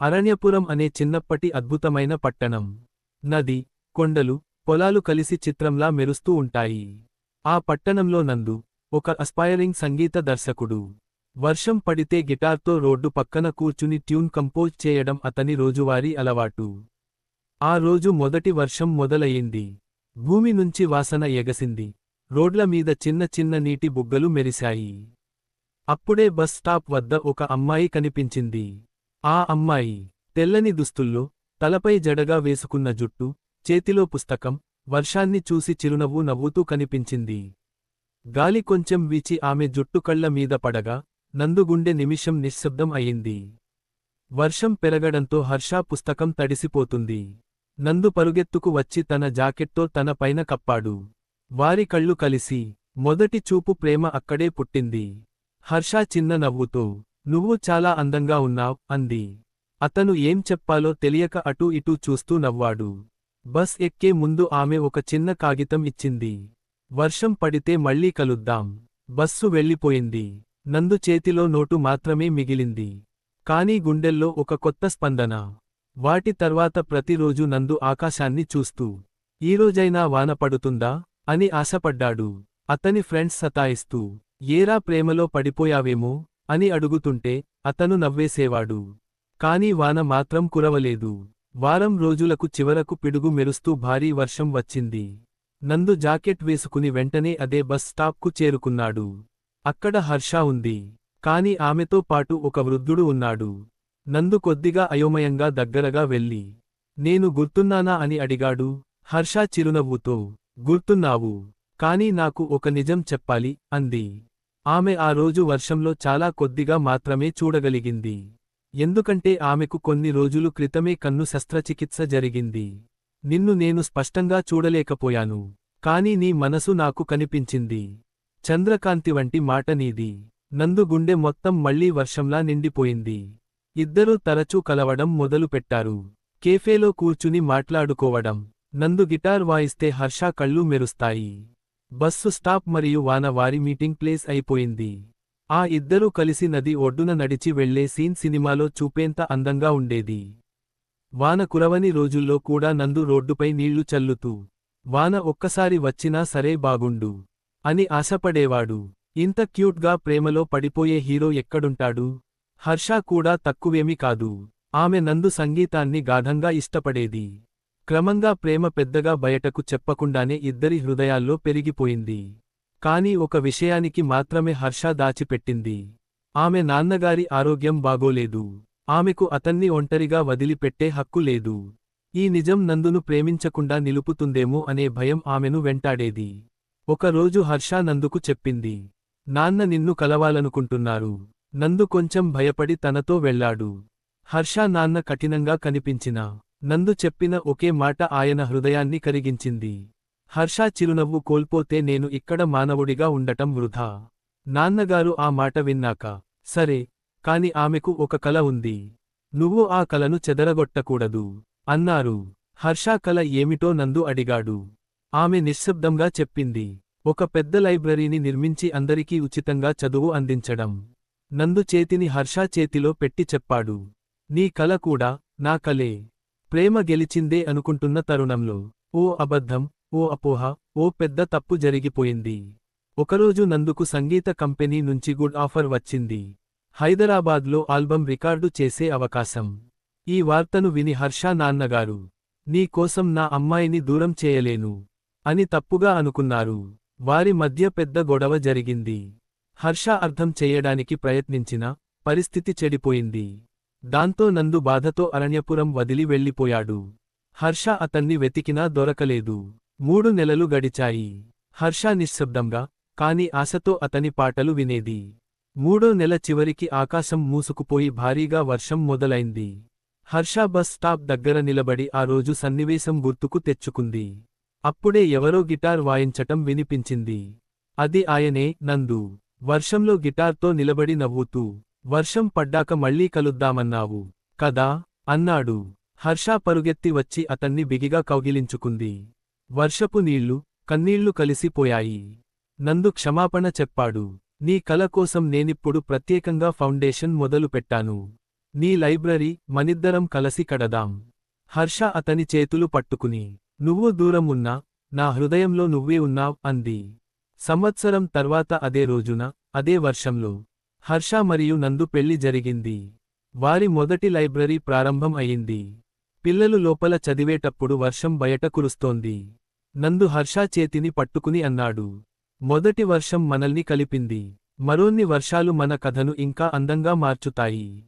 అరణ్యపురం అనే చిన్నప్పటి అద్భుతమైన పట్టణం. నది కొండలు పొలాలు కలిసి చిత్రంలా మెరుస్తూ ఉంటాయి. ఆ పట్టణంలో నందు ఒక అస్పైరింగ్ సంగీత దర్శకుడు. వర్షం పడితే గిటార్తో రోడ్డు పక్కన కూర్చుని ట్యూన్ కంపోజ్ చేయడం అతని రోజువారీ అలవాటు. ఆ రోజు మొదటి వర్షం మొదలయ్యింది. భూమి నుంచి వాసన ఎగసింది. రోడ్ల మీద చిన్న చిన్న నీటి బుగ్గలు మెరిశాయి. అప్పుడే బస్ స్టాప్ వద్ద ఒక అమ్మాయి కనిపించింది. ఆ అమ్మాయి తెల్లని దుస్తుల్లో తలపై జడగా వేసుకున్న జుట్టు చేతిలో పుస్తకం వర్షాన్ని చూసి చిరునవ్వు నవ్వుతూ కనిపించింది. గాలి కొంచెం వీచి ఆమె జుట్టు కళ్ళ మీద పడగా నందుగుండె నిమిషం నిశ్శబ్దం అయింది. వర్షం పెరగడంతో హర్ష పుస్తకం తడిసిపోతుంది. నందు పరుగెత్తుకు వచ్చి తన జాకెట్తో తన పైన కప్పాడు. వారి కళ్ళు కలిసి మొదటి చూపు ప్రేమ అక్కడే పుట్టింది. హర్ష చిన్న నవ్వుతో నువ్వు చాలా అందంగా ఉన్నావ్ అంది. అతను ఏం చెప్పాలో తెలియక అటూ ఇటూ చూస్తూ నవ్వాడు. బస్ ఎక్కే ముందు ఆమె ఒక చిన్న కాగితం ఇచ్చింది. వర్షం పడితే మళ్ళీ కలుద్దాం. బస్సు వెళ్ళిపోయింది. నందు చేతిలో నోటు మాత్రమే మిగిలింది. కానీ గుండెల్లో ఒక కొత్త స్పందన. వాటి తర్వాత ప్రతిరోజు నందు ఆకాశాన్ని చూస్తూ ఈరోజైనా వాన పడుతుందా? అని ఆశపడ్డాడు. అతని ఫ్రెండ్స్ సతాయిస్తూ ఏరా ప్రేమలో పడిపోయావేమో? అని అడుగుతుంటే అతను నవ్వేసేవాడు. కాని వాన మాత్రం కురవలేదు. వారం రోజులకు చివరకు పిడుగు మెరుస్తూ భారీ వర్షం వచ్చింది. నందు జాకెట్ వేసుకుని వెంటనే అదే బస్ స్టాప్కు చేరుకున్నాడు. అక్కడ హర్ష ఉంది. కాని ఆమెతో పాటు ఒక వృద్ధుడు ఉన్నాడు. నందు కొద్దిగా అయోమయంగా దగ్గరగా వెళ్ళి నేను గుర్తున్నానా? అని అడిగాడు. హర్ష చిరునవ్వుతో గుర్తున్నావు. కాని నాకు ఒక నిజం చెప్పాలి అంది. ఆమె ఆ రోజు వర్షంలో చాలా కొద్దిగా మాత్రమే చూడగలిగింది. ఎందుకంటే ఆమెకు కొన్ని రోజులు క్రితమే కన్ను శస్త్రచికిత్స జరిగింది. నిన్ను నేను స్పష్టంగా చూడలేకపోయాను. కాని నీ మనసు నాకు కనిపించింది. చంద్రకాంతి వంటి మాట నీది. నందు గుండె మొత్తం మళ్ళీ వర్షంలా నిండిపోయింది. ఇద్దరూ తరచూ కలవడం మొదలుపెట్టారు. కేఫేలో కూర్చుని మాట్లాడుకోవడం. నందు గిటార్ వాయిస్తే హర్ష కళ్ళు మెరుస్తాయి. బస్సు స్టాప్ మరియు వాన వారి మీటింగ్ ప్లేస్ అయిపోయింది. ఆ ఇద్దరూ కలిసి నది ఒడ్డున నడిచి వెళ్ళే సీన్ సినిమాలో చూపేంత అందంగా ఉండేది. వాన కురవని రోజుల్లో కూడా నందు రోడ్డుపై నీళ్ళు చల్లుతూ వాన ఒక్కసారి వచ్చినా సరే బాగుండు అని ఆశపడేవాడు. ఇంత క్యూట్గా ప్రేమలో పడిపోయే హీరో ఎక్కడుంటాడు? హర్ష కూడా తక్కువేమీ కాదు. ఆమె నందు సంగీతాన్ని గాఢంగా ఇష్టపడేది. క్రమంగా ప్రేమ పెద్దగా బయటకు చెప్పకుండానే ఇద్దరి హృదయాల్లో పెరిగిపోయింది. కాని ఒక విషయానికి మాత్రమే హర్ష దాచిపెట్టింది. ఆమె నాన్నగారి ఆరోగ్యం బాగోలేదు. ఆమెకు అతన్ని ఒంటరిగా వదిలిపెట్టే హక్కు లేదు. ఈ నిజం నందును ప్రేమించకుండా నిలుపుతుందేమో అనే భయం ఆమెను వెంటాడేది. ఒకరోజు హర్ష నందుకు చెప్పింది. నాన్న నిన్ను కలవాలనుకుంటున్నారు. నందు కొంచెం భయపడి తనతో వెళ్ళాడు హర్ష నాన్న కఠినంగా కనిపించినా నందు చెప్పిన ఒకే మాట ఆయన హృదయాన్ని కరిగించింది. హర్ష చిరునవ్వు కోల్పోతే నేను ఇక్కడ మానవుడిగా ఉండటం వృధా. నాన్నగారు ఆ మాట విన్నాక సరే కాని ఆమెకు ఒక కల ఉంది. నువ్వు ఆ కలను చెదరగొట్టకూడదు అన్నారు. హర్ష కల ఏమిటో నందు అడిగాడు. ఆమె నిశ్శబ్దంగా చెప్పింది. ఒక పెద్ద లైబ్రరీని నిర్మించి అందరికీ ఉచితంగా చదువు అందించడం. నందు చేతిని హర్ష చేతిలో పెట్టి చెప్పాడు. నీ కల కూడా నా కలే. ప్రేమ గెలిచిందే అనుకుంటున్న తరుణంలో ఓ అబద్ధం ఓ అపోహ ఓ పెద్ద తప్పు జరిగిపోయింది. ఒకరోజు నందుకు సంగీత కంపెనీ నుంచి గుడ్ ఆఫర్ వచ్చింది. హైదరాబాద్లో ఆల్బం రికార్డు చేసే అవకాశం. ఈ వార్తను విని హర్ష నాన్నగారు నీ కోసం నా అమ్మాయిని దూరం చేయలేను అని తప్పుగా అనుకున్నారు. వారి మధ్య పెద్ద గొడవ జరిగింది. హర్ష అర్థం చెయ్యడానికి ప్రయత్నించిన పరిస్థితి చెడిపోయింది. దాంతో నందు బాధతో అరణ్యపురం వదిలి వెళ్ళిపోయాడు. హర్ష అతన్ని వెతికినా దొరకలేదు. మూడు నెలలు గడిచాయి. హర్ష నిశ్శబ్దంగా కాని ఆశతో అతని పాటలు వినేది. మూడో నెల చివరికి ఆకాశం మూసుకుపోయి భారీగా వర్షం మొదలైంది. హర్ష బస్ స్టాప్ దగ్గర నిలబడి ఆ రోజు సన్నివేశం గుర్తుకు తెచ్చుకుంది. అప్పుడే ఎవరో గిటార్ వాయించటం వినిపించింది. అది ఆయనే నందు. వర్షంలో గిటార్తో నిలబడి నవ్వుతూ వర్షం పడ్డాక మళ్ళీ కలుద్దామన్నావు. కదా? అన్నాడు. హర్ష పరుగెత్తి వచ్చి అతన్ని బిగిగా కౌగిలించుకుంది. వర్షపు నీళ్ళు కన్నీళ్ళు కలిసిపోయాయి నందు క్షమాపణ చెప్పాడు. నీ కల కోసం నేనిప్పుడు ప్రత్యేకంగా ఫౌండేషన్ మొదలుపెట్టాను నీ లైబ్రరీ మనిద్దరం కలసి కడదాం. హర్ష అతని చేతులు పట్టుకుని నువ్వు దూరం ఉన్నా నా హృదయంలో నువ్వే ఉన్నావ్ అంది. సంవత్సరం తర్వాత అదే రోజున అదే వర్షంలో. హర్ష మరియు నందు పెళ్ళి జరిగింది. వారి మొదటి లైబ్రరీ ప్రారంభం అయింది. పిల్లలు లోపల చదివేటప్పుడు వర్షం బయట కురుస్తోంది. నందు హర్ష చేతిని పట్టుకుని అన్నాడు. మొదటి వర్షం మనల్ని కలిపింది. మరోన్ని వర్షాలు మన కథను ఇంకా అందంగా మార్చుతాయి.